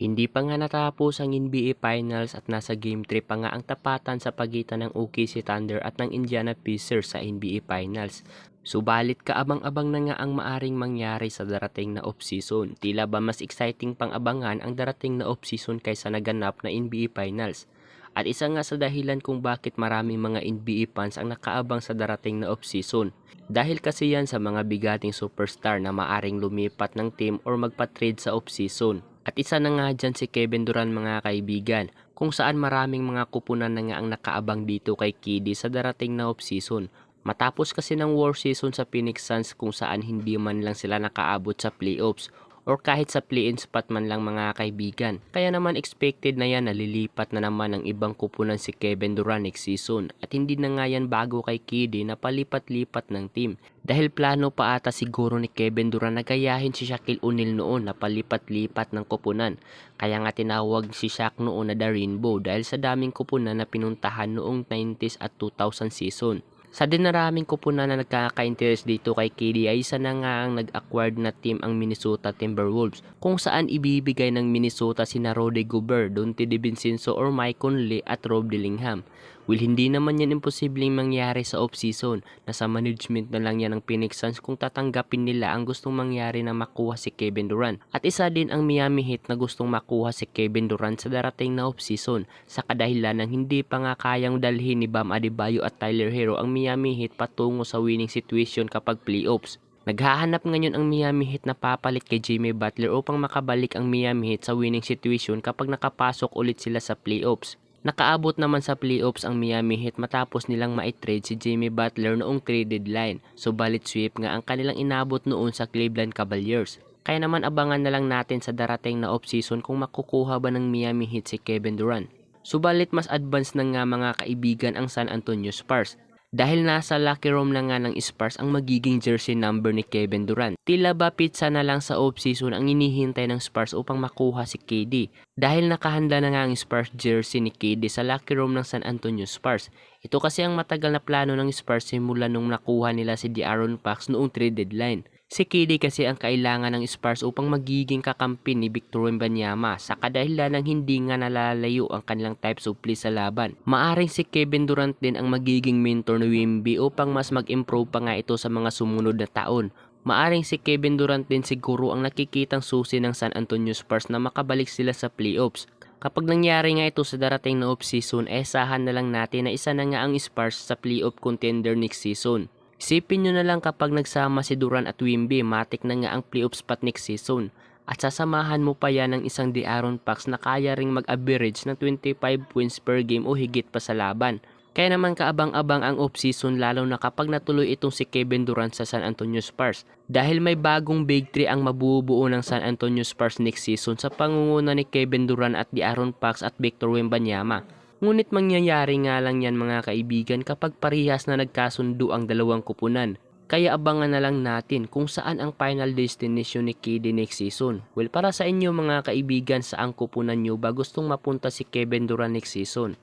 Hindi pa nga natapos ang NBA Finals at nasa Game 3 pa nga ang tapatan sa pagitan ng OKC Thunder at ng Indiana Pacers sa NBA Finals. Subalit kaabang-abang na nga ang maaring mangyari sa darating na off-season. Tila ba mas exciting pang abangan ang darating na off-season kaysa naganap na NBA Finals. At isa nga sa dahilan kung bakit maraming mga NBA fans ang nakaabang sa darating na off-season. Dahil kasi yan sa mga bigating superstar na maaring lumipat ng team or magpa-trade sa off-season. At isa na nga dyan si Kevin Durant mga kaibigan, kung saan maraming mga kupunan na nga ang nakaabang dito kay KD sa darating na off-season. Matapos kasi ng war season sa Phoenix Suns kung saan hindi man lang sila nakaabot sa playoffs or kahit sa play-in spot man lang mga kaibigan. Kaya naman expected na yan na lilipat na naman ng ibang kupunan si Kevin Durant next season at hindi na nga yan bago kay KD na palipat-lipat ng team. Dahil plano pa ata siguro ni Kevin Durant na gayahin si Shaquille O'Neal noon na palipat-lipat ng kupunan. Kaya nga tinawag si Shaq noon na The Rainbow dahil sa daming kupunan na pinuntahan noong 90s at 2000 season. Sa dinaraming kupunan na nagkaka-interest dito kay KD ay isa na nga ang nag-acquired na team ang Minnesota Timberwolves kung saan ibibigay ng Minnesota sina Rudy Gobert, Dante DiVincenzo or Mike Conley at Rob Dillingham. Well, hindi naman yan imposibleng mangyari sa off-season. Nasa management na lang yan ng Phoenix Suns kung tatanggapin nila ang gustong mangyari na makuha si Kevin Durant. At isa din ang Miami Heat na gustong makuha si Kevin Durant sa darating na off-season sa kadahilan ng hindi pa nga kayang dalhin ni Bam Adebayo at Tyler Hero ang Miami Heat patungo sa winning situation kapag playoffs. Naghahanap ngayon ang Miami Heat na papalit kay Jimmy Butler upang makabalik ang Miami Heat sa winning situation kapag nakapasok ulit sila sa playoffs. Nakaabot naman sa playoffs ang Miami Heat matapos nilang maitrade si Jimmy Butler noong trade deadline. Subalit sweep nga ang kanilang inabot noon sa Cleveland Cavaliers. Kaya naman abangan na lang natin sa darating na offseason kung makukuha ba ng Miami Heat si Kevin Durant. Subalit mas advanced na nga mga kaibigan ang San Antonio Spurs dahil nasa lucky room na nga ng Spurs ang magiging jersey number ni Kevin Durant. Tila ba pizza na lang sa off-season ang inihintay ng Spurs upang makuha si KD. Dahil nakahanda na nga ang Spurs jersey ni KD sa lucky room ng San Antonio Spurs. Ito kasi ang matagal na plano ng Spurs simula nung nakuha nila si De'Aaron Fox noong trade deadline. Si KD kasi ang kailangan ng Spurs upang magiging kakampi ni Victor Wembanyama sa kadahilan ng hindi nga nalalayo ang kanilang types of play sa laban. Maaring si Kevin Durant din ang magiging mentor ni Wemby upang mas mag-improve pa nga ito sa mga sumunod na taon. Maaring si Kevin Durant din siguro ang nakikitang susi ng San Antonio Spurs na makabalik sila sa playoffs. Kapag nangyari nga ito sa darating na off-season, esahan na lang natin na isa na nga ang Spurs sa playoff contender next season. Isipin nyo na lang kapag nagsama si Duran at Wimby, matik na nga ang playoff spot next season. At sasamahan mo pa yan ng isang De'Aaron Fox na kaya ring mag-average ng 25 points per game o higit pa sa laban. Kaya naman kaabang-abang ang off-season lalo na kapag natuloy itong si Kevin Durant sa San Antonio Spurs. Dahil may bagong big three ang mabubuo ng San Antonio Spurs next season sa pangunguna ni Kevin Durant at De'Aaron Fox at Victor Wembanyama. Ngunit mangyayari nga lang yan mga kaibigan kapag parihas na nagkasundo ang dalawang kupunan. Kaya abangan na lang natin kung saan ang final destination ni KD next season. Well, para sa inyo mga kaibigan, saan kupunan nyo ba gustong mapunta si Kevin Durant next season?